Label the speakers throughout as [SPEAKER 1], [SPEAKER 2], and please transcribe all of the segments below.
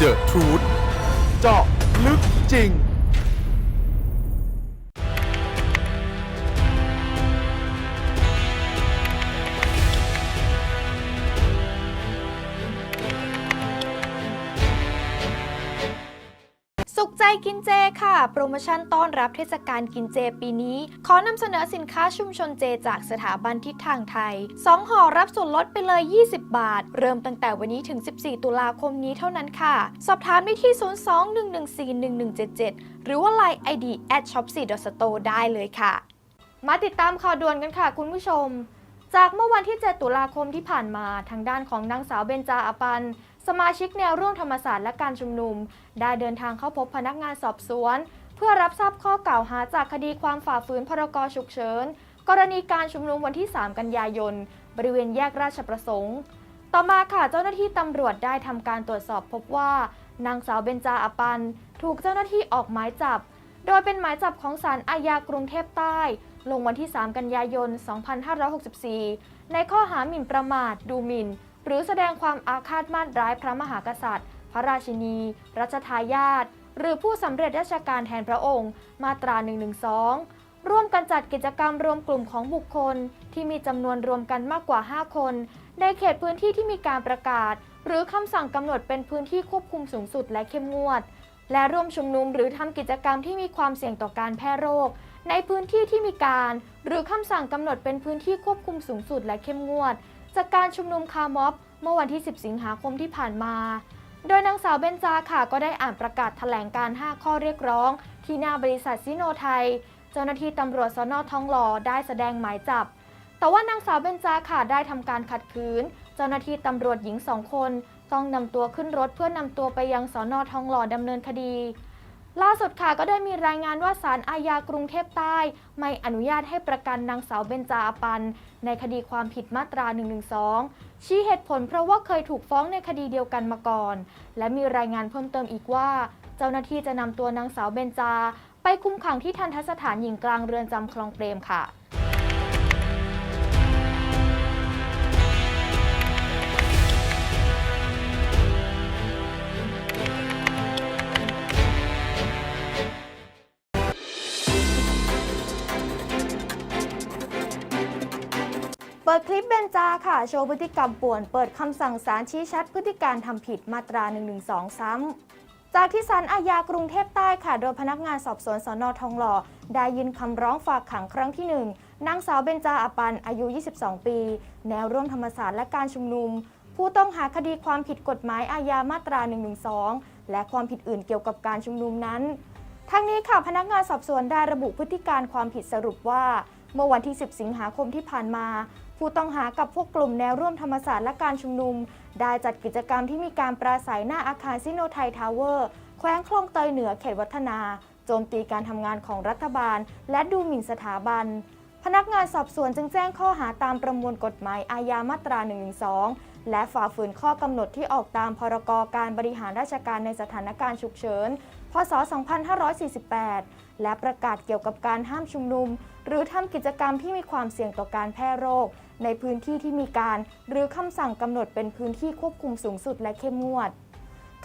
[SPEAKER 1] The Truth เจาะลึกจริง
[SPEAKER 2] สุขใจกินเจค่ะ โปรโมชั่นต้อนรับเทศกาลกินเจปีนี้ ขอนำเสนอสินค้าชุมชนเจจากสถาบันทิศทางไทย 2ห่อรับส่วนลดไปเลย 20 บาท เริ่มตั้งแต่วันนี้ถึง 14 ตุลาคมนี้เท่านั้นค่ะ สอบถามได้ที่ 02-114-1177 หรือว่า Line ID at shop 4 store ได้เลยค่ะ มาติดตามข่าวด่วนกันค่ะคุณผู้ชม จากเมื่อวันที่ 7 ตุลาคมที่ผ่านมาทางด้านของนางสาวเบญจาอปัน สมาชิกแนวร่วมธรรมศาสตร์และการชุมนุม ได้เดินทางเข้าพบพนักงานสอบสวน เพื่อรับทราบข้อกล่าวหาจากคดีความฝ่าฝืนพรกฉุกเฉิน กรณีการชุมนุมวันที่ 3 กันยายน บริเวณแยกราชประสงค์ ต่อมาค่ะเจ้าหน้าที่ตำรวจได้ทำการตรวจสอบพบว่านางสาวเบญจาอปัน ถูกเจ้าหน้าที่ออกหมายจับ โดยเป็นหมายจับของศาลอาญากรุงเทพใต้ ลงวันที่ 3 กันยายน 2564 ในข้อหาหมิ่นประมาท ดูหมิ่น หรือแสดงความอาฆาตมาตร้ายพระมหากษัตริย์ พระราชินี รัชทายาทหรือผู้สำเร็จราชการแทนพระองค์ มาตรา 112 ร่วมกันจัดกิจกรรมรวมกลุ่มของบุคคล ที่มีจำนวนรวมกันมากกว่า 5 คน ในเขตพื้นที่ที่มีการประกาศ หรือคำสั่งกำหนดเป็นพื้นที่ควบคุมสูงสุดและเข้มงวด และร่วมชุมนุมหรือทำกิจกรรมที่มีความเสี่ยงต่อการแพร่โรค ในพื้นที่ที่มีการ หรือคำสั่งกำหนดเป็นพื้นที่ควบคุมสูงสุดและเข้มงวด จากการชุมนุมคาร์ม็อบ เมื่อวันที่ 10 สิงหาคมที่ผ่านมา โดยนางสาวเบนจาค่ะก็ได้อ่านประกาศแถลงการ 5 ข้อเรียกร้อง ที่หน้าบริษัทซิโนไทย เจ้าหน้าที่ตำรวจสนทองหล่อได้แสดงหมายจับ แต่ว่านางสาวเบนจาค่ะได้ทำการขัดขืน เจ้าหน้าที่ตำรวจหญิงสองคน ต้องนำตัวขึ้นรถเพื่อนำตัวไปยังสอนอทองหล่อดำเนินคดี ล่าสุดค่ะก็ได้มีรายงานว่าศาลอาญากรุงเทพใต้ ไม่อนุญาตให้ประกันนางสาวเบนจาอปัน ในคดีความผิดมาตรา 112 ชี้เหตุผลเพราะว่าเคยถูกฟ้องในคดีเดียวกันมาก่อน และมีรายงานเพิ่มเติมอีกว่า เจ้าหน้าที่จะนำตัวนางสาวเบนจา ไปคุมขังที่ทันทสถานหญิงกลางเรือนจำคลองเปรมค่ะ เปิดคลิปเบนจาค่ะ โชว์พฤติกรรมป่วน เปิดคำสั่งศาลชี้ชัดพฤติการทำผิดมาตรา 112 ซ้ำ จากที่ศาลอาญากรุงเทพใต้ค่ะ โดยพนักงานสอบสวนสอนอทองหล่อ ได้ยินคำร้องฝากขังครั้งที่ 1นางสาวเบนจาอปันอายุ 22 ปี แนวร่วมธรรมศาสตร์และการชุมนุม ผู้ต้องหาคดีความผิดกฎหมายอาญามาตรา 112 และความผิดอื่นเกี่ยวกับการชุมนุมนั้น ทั้งนี้ค่ะพนักงานสอบสวนได้ระบุพฤติการความผิดสรุปว่า เมื่อวันที่ 10 สิงหาคมที่ผ่านมา ผู้ต้องหากับพวกกลุ่มแนวร่วมธรรมศาสตร์และการชุมนุม ได้จัดกิจกรรมที่มีการปราศัยหน้าอาคารซิโนไทยทาวเวอร์ แขวงคลองเตยเหนือเขตวัฒนา โจมตีการทำงานของรัฐบาล และดูหมิ่นสถาบัน พนักงานสอบสวนจึงแจ้งข้อหาตามประมวลกฎหมายอาญามาตรา112และฝ่าฝืนข้อกำหนดที่ออกตามพรกการบริหารราชการในสถานการณ์ฉุกเฉิน พศ 2548 และประกาศเกี่ยวกับการห้ามชุมนุม หรือทำกิจกรรมที่มีความเสี่ยงต่อการแพร่โรค ในพื้นที่ที่มีการ หรือคำสั่งกำหนดเป็นพื้นที่ควบคุมสูงสุดและเข้มงวด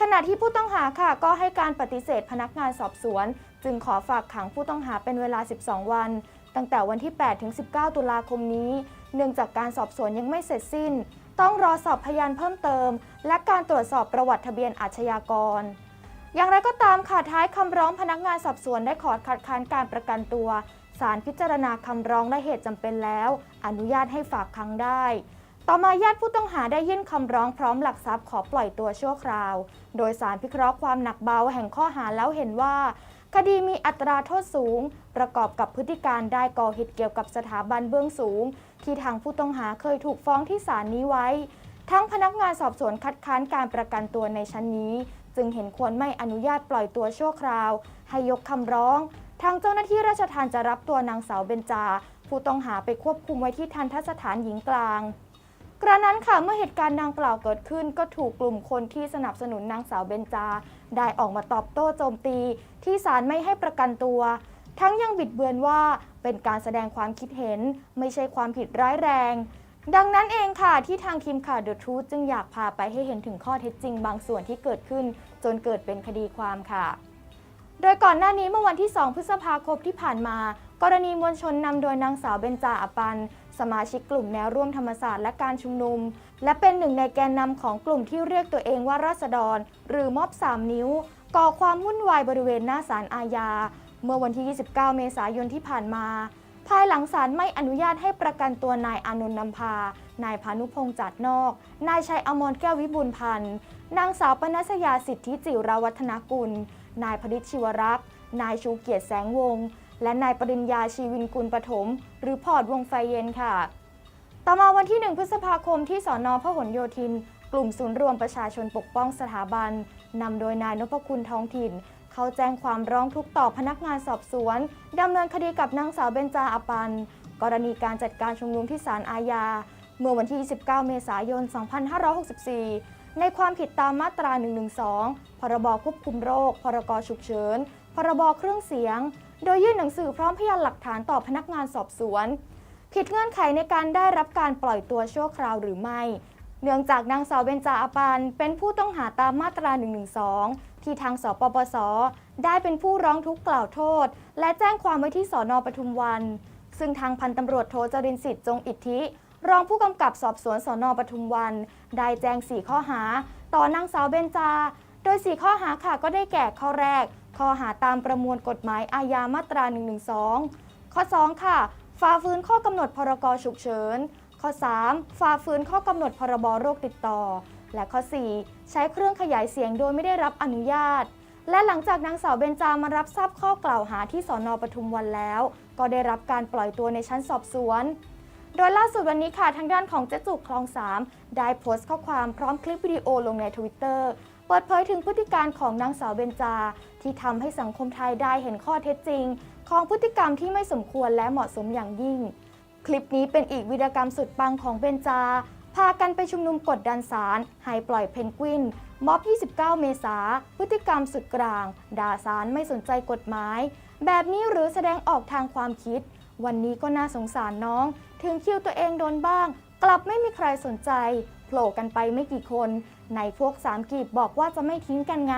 [SPEAKER 2] ขณะที่ผู้ต้องหาค่ะก็ให้การปฏิเสธพนักงานสอบสวน จึงขอฝากขังผู้ต้องหาเป็นเวลา 12 วัน ตั้งแต่วันที่ 8 ถึง 19 ตุลาคมนี้ เนื่องจากการสอบสวนยังไม่เสร็จสิ้น ต้องรอสอบพยานเพิ่มเติม และการตรวจสอบประวัติทะเบียนอาชญากร อย่างไรก็ตามค่ะท้ายคำร้องพนักงานสอบสวนได้ขอคัดค้านการประกันตัวศาลพิจารณาคำร้องและเหตุจำเป็นแล้ว อนุญาตให้ฝากขังได้ ต่อมาญาติผู้ต้องหาได้ยื่นคำร้องพร้อมหลักทรัพย์ขอปล่อยตัวชั่วคราว โดยสารพิเคราะห์ความหนักเบาแห่งข้อหาแล้วเห็นว่า คดีมีอัตราโทษสูง ประกอบกับพฤติการได้ก่อเหตุเกี่ยวกับสถาบันเบื้องสูง ที่ทางผู้ต้องหาเคยถูกฟ้องที่ศาลนี้ไว้ ทั้งพนักงานสอบสวนคัดค้านการประกันตัวในชั้นนี้ จึงเห็นควรไม่อนุญาตปล่อยตัวชั่วคราว ให้ยกคำร้อง ทางเจ้าหน้าที่ราชทัณฑ์จะรับตัวนางสาวเบญจา ผู้ต้องหาไปควบคุมไว้ที่ทันทสถานหญิงกลาง กระนั้นค่ะเมื่อเหตุการณ์ดังกล่าวเกิดขึ้น ก็ถูกกลุ่มคนที่สนับสนุนนางสาวเบญจา ได้ออกมาตอบโต้โจมตี ที่ศาลไม่ให้ประกันตัว ทั้งยังบิดเบือนว่าเป็นการแสดงความคิดเห็น ไม่ใช่ความผิดร้ายแรง ดังนั้นเองค่ะที่ทางทีมข่าว The Truth จึงอยากพาไปให้เห็นถึงข้อเท็จจริงบางส่วนที่เกิดขึ้น จนเกิดเป็นคดีความค่ะ โดยก่อนหน้านี้เมื่อวันที่ 2 พฤษภาคมที่ผ่านมา กรณีมวลชนนำโดยนางสาวเบญจาอปัน สมาชิกกลุ่มแนวร่วมธรรมศาสตร์และการชุมนุม และเป็นหนึ่งในแกนนำของกลุ่มที่เรียกตัวเองว่าราษฎร หรือม็อบ 3 นิ้ว ก่อความวุ่นวายบริเวณหน้าศาลอาญา เมื่อวันที่ 29 เมษายนที่ผ่านมา ภายหลังศาลไม่อนุญาตให้ประกันตัวนายอานนท์นำพา นายพานุพงษ์จัดนอก นายชัยอมรแก้ววิบูลพันธ์ นางสาวปนัสยาสิทธิจิรวัฒนกุล นายพดิษฐ์ชิวรักษ์ นายชูเกียรติแสงวงศ์ และนายปริญญาชีวินกุลปฐมหรือพอร์ตวงไฟเย็นค่ะ ต่อมาวันที่ 1 พฤษภาคมที่สอนอพหลโยธิน กลุ่มศูนย์รวมประชาชนปกป้องสถาบันนำโดยนายนพคุณท้องถิ่น เขาแจ้งความร้องทุกข์ต่อพนักงานสอบสวนดำเนินคดีกับนางสาวเบญจาอปัน กรณีการจัดการชุมนุมที่ศาลอาญา เมื่อวันที่29เมษายน 2564ในความผิดตามมาตรา 112 พรบควบคุมโรค พรกฉุกเฉิน พรบเครื่องเสียง โดยยื่นหนังสือพร้อมพยานหลักฐานต่อพนักงานสอบสวน ผิดเงื่อนไขในการได้รับการปล่อยตัวชั่วคราวหรือไม่ เนื่องจากนางสาวเบญจาอปันเป็นผู้ต้องหาตามมาตรา 112 ที่ทางสปปส ได้เป็นผู้ร้องทุกข์กล่าวโทษ และแจ้งความไว้ที่สอนอปทุมวัน ซึ่งทางพันตำรวจโทจรินสิทธิ์จงอิทธิรองผู้กำกับสอบสวนสอนอปทุมวัน ได้แจ้ง 4 ข้อหา ต่อนางสาวเบญจา โดย 4 ข้อหาค่ะก็ได้แก่ข้อแรก ข้อหาตามประมวลกฎหมายอาญามาตรา 112 ข้อ 2 ค่ะ ฝ่าฝืนข้อกำหนดพรกฉุกเฉิน ข้อ 3 ฝ่าฝืนข้อกำหนดพรบโรคติดต่อ และข้อ 4 ใช้เครื่องขยายเสียงโดยไม่ได้รับอนุญาต และหลังจากนางสาวเบญจามารับทราบข้อกล่าวหาที่สอนอปทุมวันแล้ว ก็ได้รับการปล่อยตัวในชั้นสอบสวนโดยล่าสุดวันนี้ค่ะ ทางด้านของเจ๊จุกคลอง 3 ได้โพสต์ข้อความพร้อมคลิปวิดีโอลงในทวิตเตอร์ ปิดเผยถึงพฤติการของนางสาวเบญจา ที่ทำให้สังคมไทยได้เห็นข้อเท็จจริง ของพฤติกรรมที่ไม่สมควรและเหมาะสมอย่างยิ่ง คลิปนี้เป็นอีกวิดีกรรมสุดปังของเบญจา พากันไปชุมนุมกดดันศาลให้ปล่อยเพนกวิน ม็อบ 29 เมษาพฤติกรรมสุดกลาง ด่าศาลไม่สนใจกฎหมาย แบบนี้หรือแสดงออกทางความคิด วันนี้ก็น่าสงสารน้อง ถึงคิวตัวเองโดนบ้าง กลับไม่มีใครสนใจ โผล่กันไปไม่กี่คน ในพวกสามกีบบอกว่าจะไม่ทิ้งกันไง